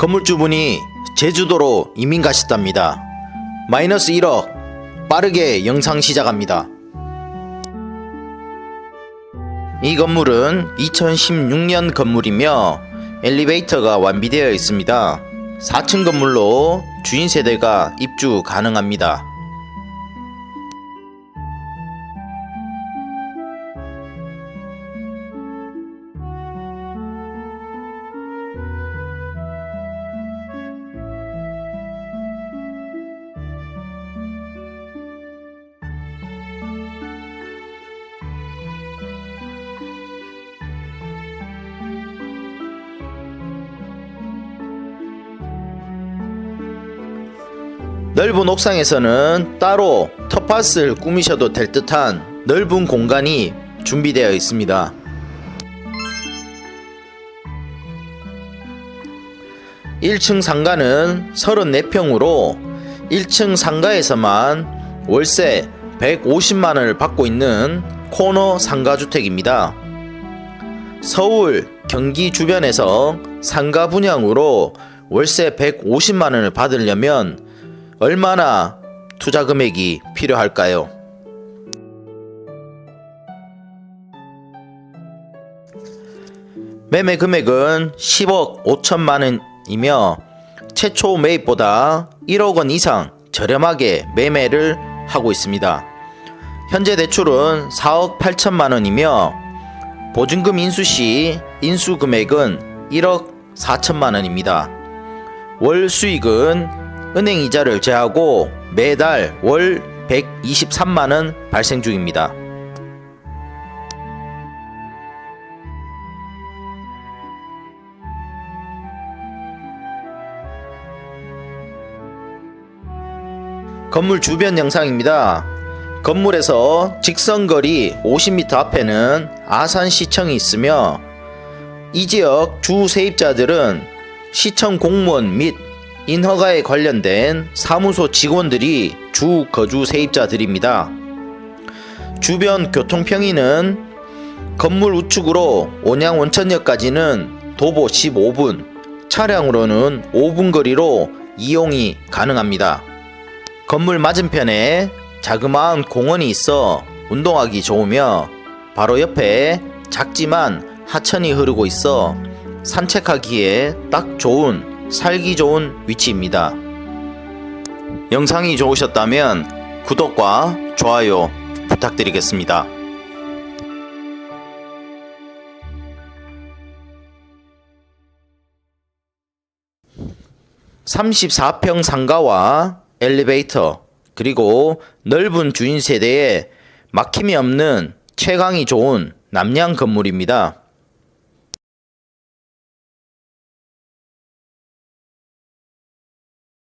건물주분이 제주도로 이민 가셨답니다. 마이너스 1억 빠르게 영상 시작합니다. 이 건물은 2016년 건물이며 엘리베이터가 완비되어 있습니다. 4층 건물로 주인 세대가 입주 가능합니다. 넓은 옥상에서는 따로 텃밭을 꾸미셔도 될 듯한 넓은 공간이 준비되어 있습니다. 일층 상가는 34평으로 1층 상가에서만 월세 150만원을 받고 있는 코너 상가주택입니다. 서울, 경기 주변에서 상가 분양으로 월세 150만원을 받으려면 얼마나 투자 금액이 필요할까요? 매매 금액은 10억 5천만 원이며 최초 매입보다 1억 원 이상 저렴하게 매매를 하고 있습니다. 현재 대출은 4억 8천만 원이며 보증금 인수 시 인수 금액은 1억 4천만 원입니다. 월 수익은 은행 이자를 제하고 매달 월 123만 원 발생 중입니다. 건물 주변 영상입니다. 건물에서 직선거리 50m 앞에는 아산시청이 있으며 이 지역 주 세입자들은 시청 공무원 및 인허가에 관련된 사무소 직원들이 주 거주 세입자들입니다. 주변 교통평이는 건물 우측으로 온양 원천역까지는 도보 15분, 차량으로는 5분 거리로 이용이 가능합니다. 건물 맞은편에 자그마한 공원이 있어 운동하기 좋으며 바로 옆에 작지만 하천이 흐르고 있어 산책하기에 딱 좋은 살기 좋은 위치입니다. 영상이 좋으셨다면 구독과 좋아요 부탁드리겠습니다. 34평 상가와 엘리베이터 그리고 넓은 주인 세대에 막힘이 없는 채광이 좋은 남양 건물입니다.